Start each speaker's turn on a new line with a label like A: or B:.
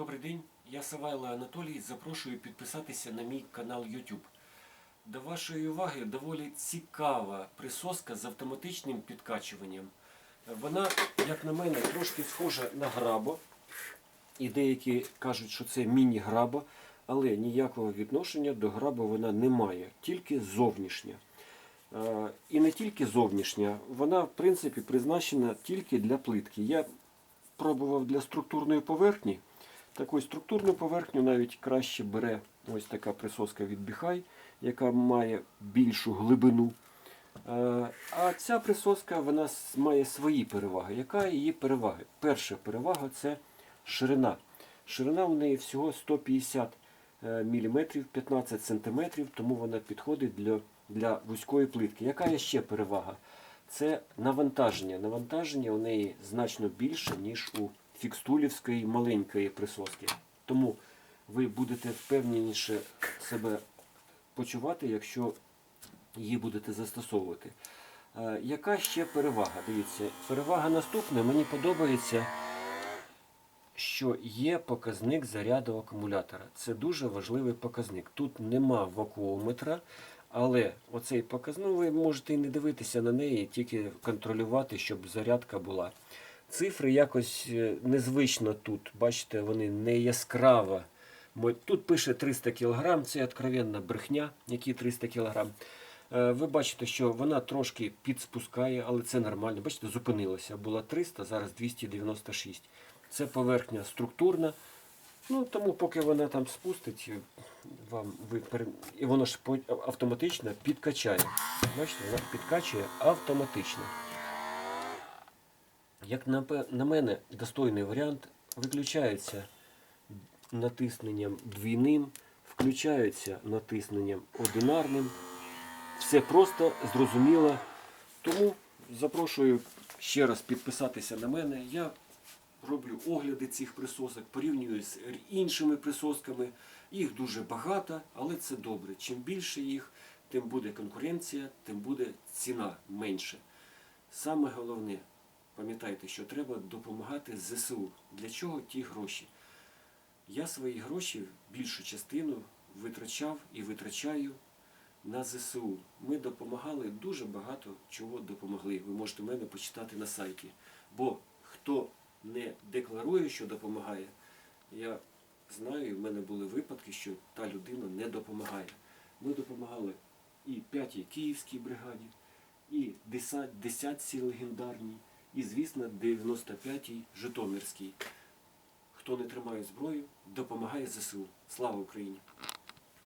A: Добрий день, я Савайло Анатолій. Запрошую підписатися на мій канал YouTube. До вашої уваги доволі цікава присоска з автоматичним підкачуванням. Вона, як на мене, трошки схожа на грабо. І деякі кажуть, що це міні-граба, але ніякого відношення до граба вона не має, тільки зовнішня. Е, І не тільки зовнішня, вона в принципі призначена тільки для плитки. Я пробував для структурної поверхні. Таку структурну поверхню навіть краще бере ось така присоска від Біхай, яка має більшу глибину. Е, А ця присоска вона має свої переваги. Яка її перевага? Перша перевага це ширина. Ширина у неї всього 150 мм, 15 см, тому вона підходить для, для вузької плитки. Яка є ще перевага? Це навантаження. Навантаження у неї значно більше, ніж у фікстулівської маленької присоски. Тому ви будете впевненіше себе почувати, якщо її будете застосовувати. Е, Яка ще перевага? Дивіться, перевага наступна. Мені подобається, що є показник заряду акумулятора. Це дуже важливий показник. Тут нема вакуометра, але оцей показник, ну, ви можете і не дивитися на неї, тільки контролювати, щоб зарядка була. Цифри якось е, незвично тут. Бачите, вони не яскраво. Тут пише 300 кг, це откровенна брехня, які 300 кг. Е, Ви бачите, що вона трошки підспускає, але це нормально. Бачите, зупинилася. Була 300, зараз 296. Це поверхня структурна. Ну, тому поки вона там спустить, вам ви і воно ж автоматично підкачає. Бачите, вона підкачує автоматично. Як на, мене, достойний варіант виключається натисненням двійним, включається натисненням одинарним. Все просто, зрозуміло. Тому запрошую ще раз підписатися на мене. Я роблю огляди цих присосок, порівнюю з іншими присосками. Їх дуже багато, але це добре. Чим більше їх, тим буде конкуренція, тим буде ціна менше. Саме головне, пам'ятайте, що треба допомагати ЗСУ. Для чого ті гроші? Я свої гроші, більшу частину, витрачав і витрачаю на ЗСУ. Ми допомагали дуже багато чого допомогли. Ви можете мене почитати на сайті. Бо хто не декларує, що допомагає, я знаю, в мене були випадки, що та людина не допомагає. Ми допомагали і 5-й Київській бригаді, і 10-й легендарній, і, звісно, 95-й Житомирський. Хто не тримає зброю, допомагає ЗСУ. Слава Україні!